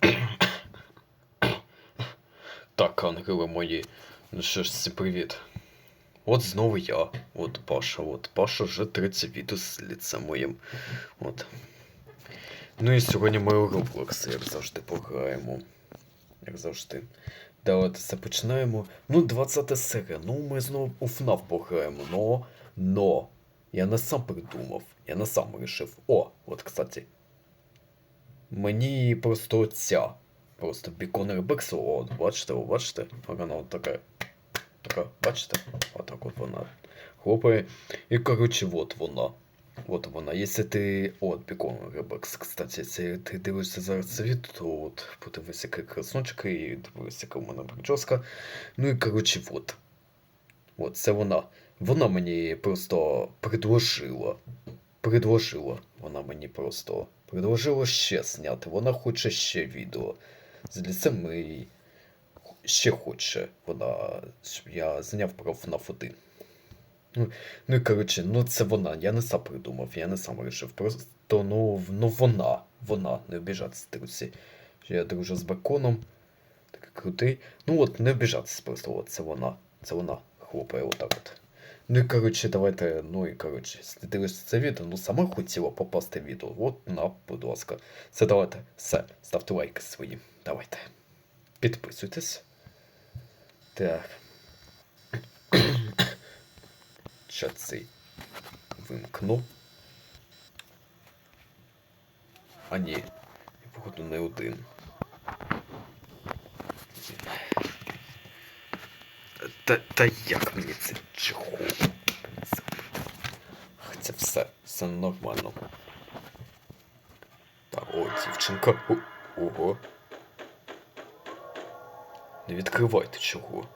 Так, ангели мої. Ну що ж, всім привіт. От знову я. От Паша. От Паша вже 30 відео з ліцем моїм. От. Ну і сьогодні ми у Roblox, як завжди, пограємо. Як завжди. Давайте все починаємо. Ну, 20 серія. Ну, ми знову у FNAF пограємо. Но. Но. Я не сам придумав. Я не сам вирішив. О, от, кстати. Мені просто ця. Просто бікон Ребексу, от, бачите, о, бачите? Вона от така. Така, бачите? Отак от вона хлопає. І коротше, от вона. От вона. Якщо ти. От, бікон Ребекс, кстати, якщо ти дивишся зараз це то от подивись, який красночок, і дивись, яка в мене прическа. Ну і коротше, от. От, це вона. Вона мені просто предложила. Предложила. Вона мені просто предложила ще зняти. Вона хоче ще відео. З лісем і ще хоче вона, я зняв про FNAF 1. Ну, ну і коротше, ну це вона. Я не сам придумав, я не сам вирішив. Просто ну, ну вона. Вона, не обіжатися, друзі. Я дружу з беконом. Такий крутий. Ну от, не обіжатися просто, от це вона. Це вона хлопає отак от. Ну і коротше, давайте, ну і коротше, якщо ти дивишся це відео, ну сама хотіла попасти в відео. От на, будь ласка. Все, давайте, все, ставте лайки свої. Давайте. Підписуйтесь. Так. Цей вимкну. А ні, я походу не один. Та, та як мені це чехол? Хоча все, все нормально. Так, о, дівчинка. Ого. Не відкривайте чого.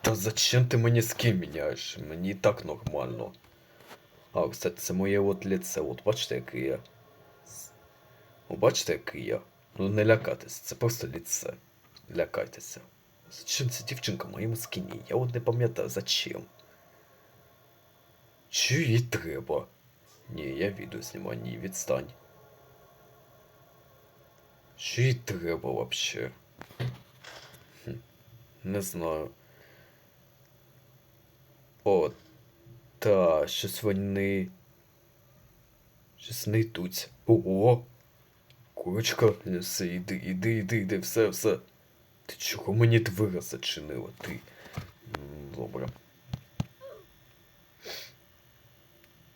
Та зачем ти мені з ким міняєш? Мені і так нормально. А, кстати, це моє от лице. От бачите, який я. О, бачите, який я. Ну не лякайтесь, це просто лице. Лякайтеся. Зачем ця дівчинка в моєму скіні? Я от не пам'ятаю, зачем. Чи їй треба? Ні, я відео знімаю, ні, відстань. Що їй треба вообще? Хм, Не знаю. О, та, щось вони. Щось не йдуть. Ого! Курочка, все, іди, іди, іди, іди, все, все. Ти чого мені двері зачинила, ти? Добре.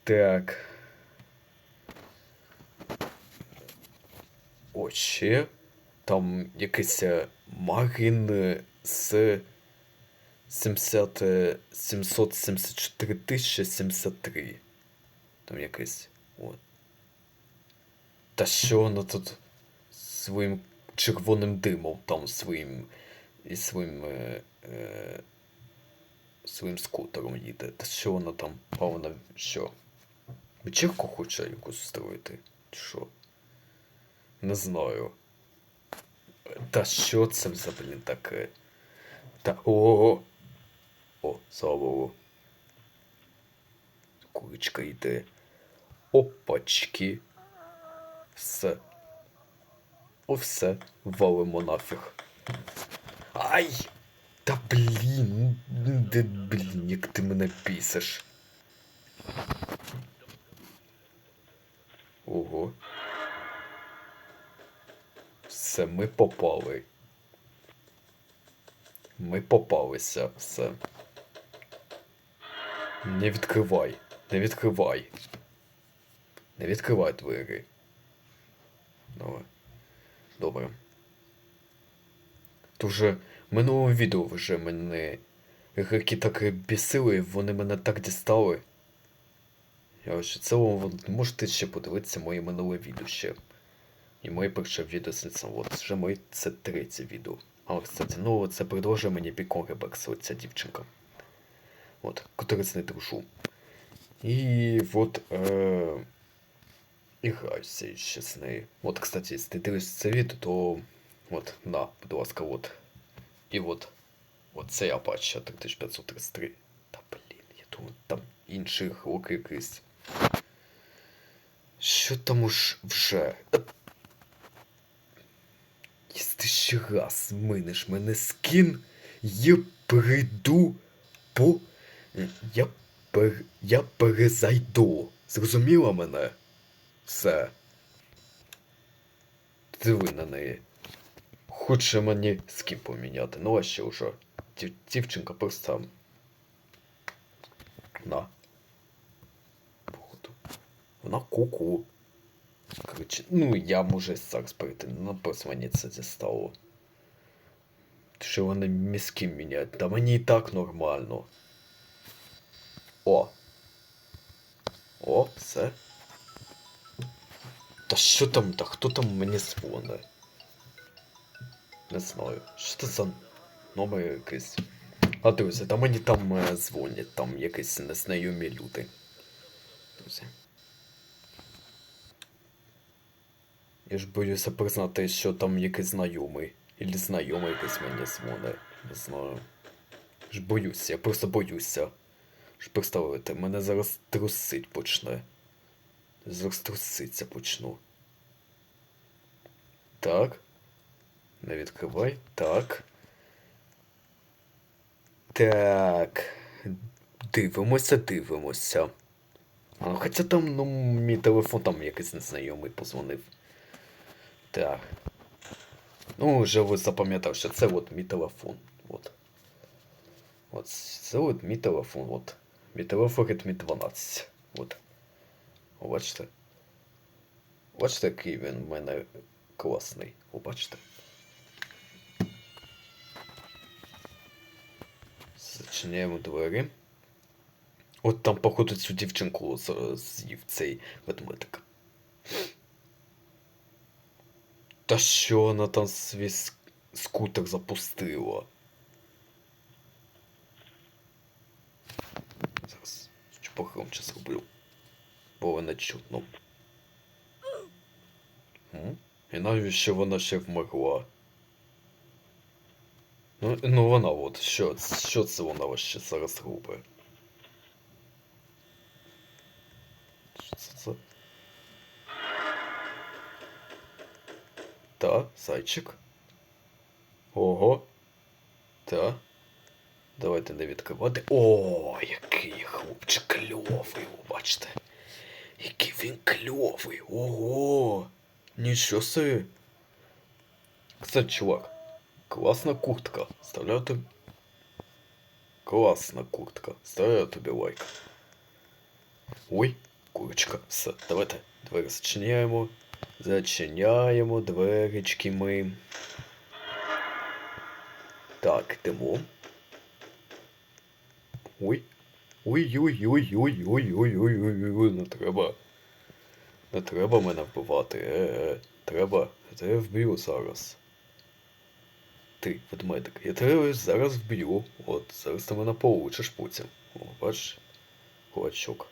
Так. О, ще. Там якийсь е, Марин е, з 70, е, 774 тисячі 73. Там якийсь. От. Та що воно тут своїм червоним димом там своїм і своїм е, е, своїм скутером їде. Та що вона там? Вона що? Вечірку хоче якусь строїти? Що? Не знаю. Та що це за блін таке? Та о. О, слава Богу. Курочка йде. Опачки. Все. О, все. Валимо нафіг. Ай! Та блін, де блін, як ти мене пісиш. Ого. Все, ми попали. Ми попалися, все. Не відкривай, не відкривай. Не відкривай двері. Давай. Добре. То вже в відео вже мене греки так бісили, вони мене так дістали. Я це ви можете ще подивитися моє минуле відео ще. І моє перше відео з лицем. От вже моє це третє відео. А, кстати, ну це продовжує мені Пікон Ребекс, от ця дівчинка. От, котрець не дружу. І от е, і граюся ще. От, кстати, якщо ти дивишся це відео, то от, на, будь ласка, от. І от. От це я бачу 3533. Та блін, я думаю, там інший глок якийсь. Що там уж вже? Е, ще раз минеш мене скін, я прийду по. Я, пер... я перезайду. Зрозуміла мене? Все. Диви на неї. Хоче мені скін поміняти. Ну а що вже? Дів- Дівчинка просто. На. Походу. Вона куку. Ну я можу зараз перейти, ну просто мені це дістало. Що вони мізки міняють? Та мені і так нормально. О. О, все. Та що там, та хто там мені дзвонить? Не знаю. Що це за номер якийсь? А друзі, та мені там е, дзвонять, там якісь незнайомі люди. Друзі. Я ж боюся признати, що там якийсь знайомий. Ілі знайомий якийсь мені дзвонить. Не знаю. Ж боюся, я просто боюся. Ж представити, мене зараз трусить почне. Зараз труситься почну. Так. Не відкривай. Так. Так. Дивимося, дивимося. А, хоча там, ну, мій телефон там якийсь незнайомий позвонив. Так. Ну, вже ви запам'ятав, що це от мій телефон. От. От це от мій телефон. От. Мій телефон Redmi 12. От. Бачите? Бачите, який він в мене класний. О, бачите? Зачиняємо двері. От там, походу, цю дівчинку з'їв цей ведмедик. Та що вона там свій скутер запустила? Зараз що погромче зроблю. Бо не чутно. І навіщо вона ще вмерла? Ну, ну вона от, що, що це вона ще зараз робить? Що це. Та, зайчик. Ого. Та. Давайте не відкривати. О, який хлопчик кльовий, ви бачите. Який він кльовий. Ого. Нічого собі. Кстати, чувак, класна куртка. Ставляю тобі. Класна куртка. Ставляю тобі лайк. Ой, курочка. Все, давайте двері зачиняємо. Зачиняємо дверечки ми. Так, йдемо. Ой. Ой-ой-ой-ой-ой-ой-ой-ой-ой, не треба. Не треба мене вбивати. Е-е. Треба. Я тебе вб'ю зараз. Ти, ведмедик, я тебе зараз вб'ю. От, зараз ти мене получиш потім. О, бачиш? Кулачок.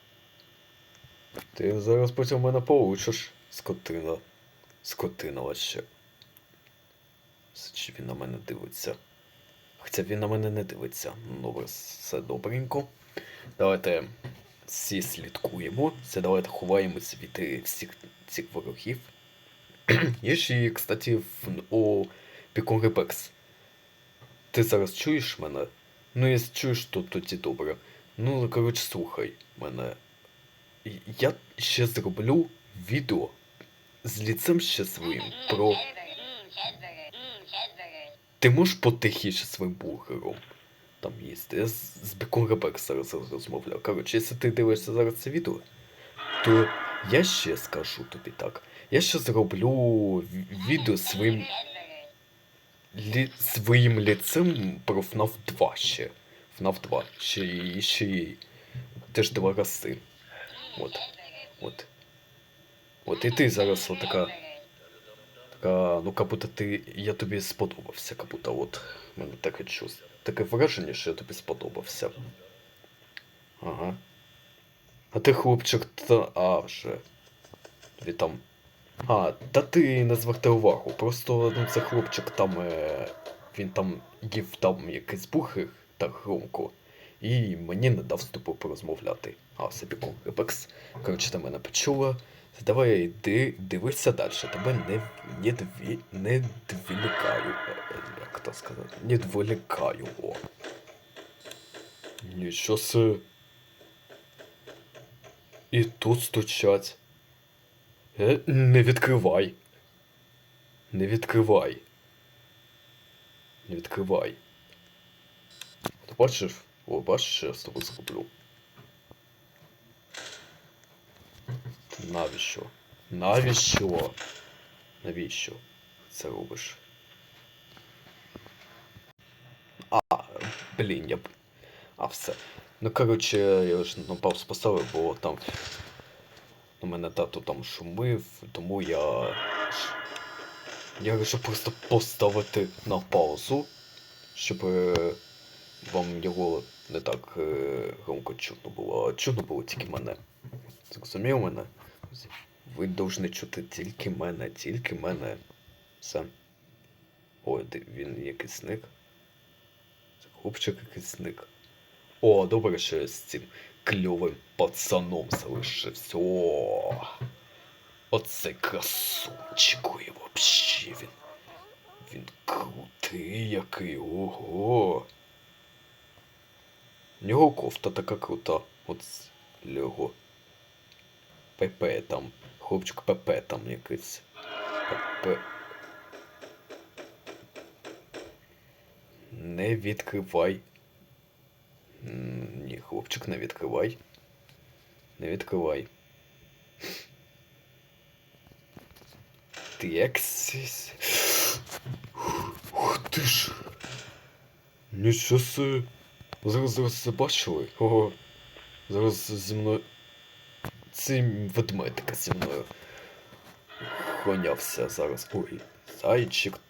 Ти зараз потім мене получиш, скотина. Скотина вообще. Чи він на мене дивиться? Хоча він на мене не дивиться. Ну, добре, все добренько. Давайте всі слідкуємо. Це давайте ховаємося від всіх цих ворогів. Є ще, кстати, в, о Піконгепекс. Ти зараз чуєш мене? Ну, якщо чуєш, то тоді добре. Ну, коротше, слухай мене. Я ще зроблю відео з ліцем щасливим про. Ти можеш потихіше своїм бургером там їсти. Я з, з Бекон Ребекс зараз розмовляв. Коротше, якщо ти дивишся зараз це відео, то я ще скажу тобі так. Я ще зроблю відео своїм лі, своїм ліцем про FNAF 2 ще. FNAF 2. Ще, і- ще й теж два рази. От. От. От і ти зараз отака. Така, ну как будто ти. Я тобі сподобався, как будто от. Мене таке чувство. Таке враження, що я тобі сподобався. Ага. А ти хлопчик та. А вже. Тобі там. А, та ти не звертай увагу. Просто ну це хлопчик там. Е... Він там їв там якийсь бухер так громко. І мені не дав з тобою порозмовляти. А, собі Ребекс. Коротше, ти мене почула. Давай йди, дивися далі, тебе не, не, дві, не. Е, Як то сказати? Не дволікаю. О. Нічого си. І тут стучать. Е, не відкривай. Не відкривай. Не відкривай. Ти бачиш? О, бачиш, я з тобою зроблю. Навіщо? Навіщо? Навіщо це робиш? А, блін, я б. А, все. Ну, коротше, я ж на паузу поставив, бо там. У мене тато там шумив, тому я. Я вирішив просто поставити на паузу, щоб е, вам його не так е, громко чутно було, а чутно було тільки мене. Зрозумів мене? Ви повинні чути тільки мене, тільки мене. Все. Ой, він якийсь зник. Зник. О, добре, що я з цим кльовим пацаном залишився. О, оце красунчик. Ой, вообще він. Він крутий який. Ого. У нього кофта така крута. От його. ПП там. Хлопчик ПП там якийсь. ПП. Не відкривай. Ні, хлопчик, не відкривай. Не відкривай. Тексіс. Ух ти ж. Нічого си. Зараз зараз це бачили. Ого. Зараз зі мною. Цей ведмедик зі мною. Гонявся зараз. Ой, зайчик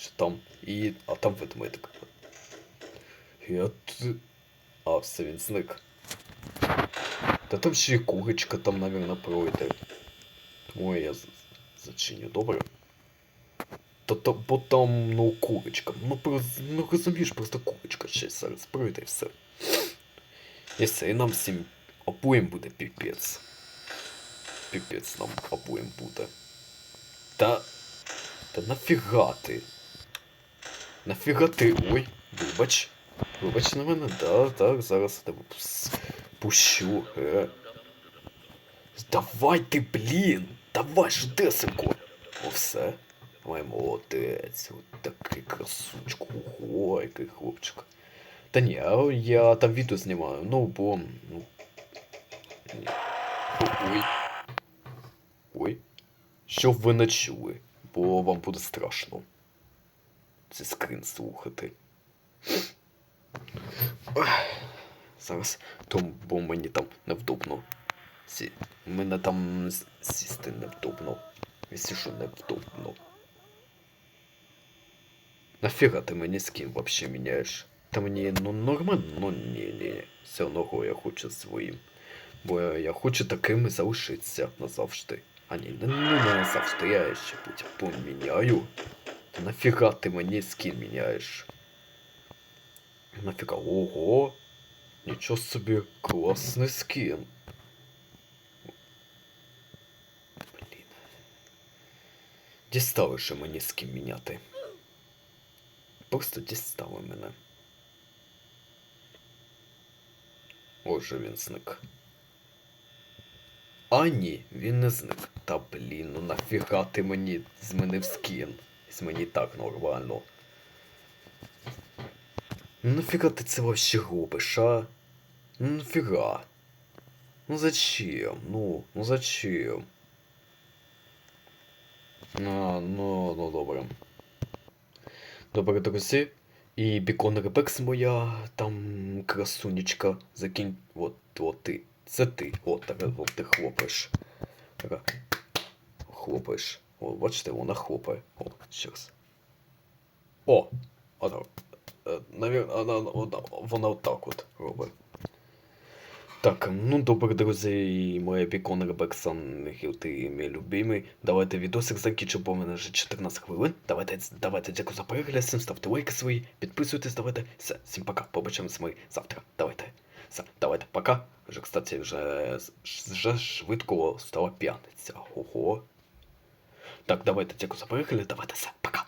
Чи там. І. А там ведмедик. Я. А, все він зник. Та там ще й курочка там, навірно, пройде. Тому я зачиню, добре? Та то, бо там, ну, курочка. Ну, просто, ну розумієш, просто курочка ще зараз пройде і все. І все, і нам всім обоїм буде піпець. Піпець нам обоїм буде. Та. Та нафіга ти? Нафіга ти? Ой, вибач. Вибач на мене, да, так, зараз я тебе пущу. Е. Давай ти, блін! Давай ж шудесенько! О, все. Ой, молодець, от такий красучку. Ого, який хлопчик. Та ні, а я там відео знімаю, ну, бо. Ну. Ой. Ой. Щоб ви не чули, бо вам буде страшно. Це скрин слухати. Зараз, то, бо мені там невдобно. Сі... Мене там сісти невдобно. Якщо що невдобно. Нафіга ти мені з ким вообще міняєш? Та мені ну нормально, ну ні, ні. Все одно я хочу своїм. Бо я хочу таким і залишитися назавжди. А ні, не, не назавжди, я ще потім поміняю. Нафіга ти мені з ким міняєш? Ого! Нічого собі, класний скін. Блін. Дістали ще мені з ким міняти. Просто дістали мене. Отже, він зник. А ні, він не зник. Та блін, ну нафіга ти мені змінив скін? Мені так нормально. Ну нафіга ти це вообще робиш, а? Ну нафіга? Ну зачем? Ну, ну зачем? А, ну, ну добре. Добре, друзі. І Бікон Ребекс моя там красунечка. Закинь. От, от ти. Це ти. От так от ти хлопаєш. Хлопаєш. О, бачите, вона хлопає. О, ще. О! Вона. Е, Навірно, вона, вона, вона отак от робить. Так, ну добре, друзі, і моя бікон Ребексан, ти мій любимий. Давайте відосик закінчу, бо в мене вже 14 хвилин. Давайте, давайте дякую за перегляд, всім ставте лайки свої, підписуйтесь, давайте. Все, всім пока, побачимось ми завтра. Давайте. Все, давайте, пока. Вже, кстати, вже, вже швидко стала п'ятниця. Ого. Так, давайте, дякую за перегляд, давайте все, пока.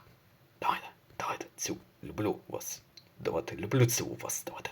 Давайте, давайте, цю, люблю вас. Давайте, люблю цю вас, давайте.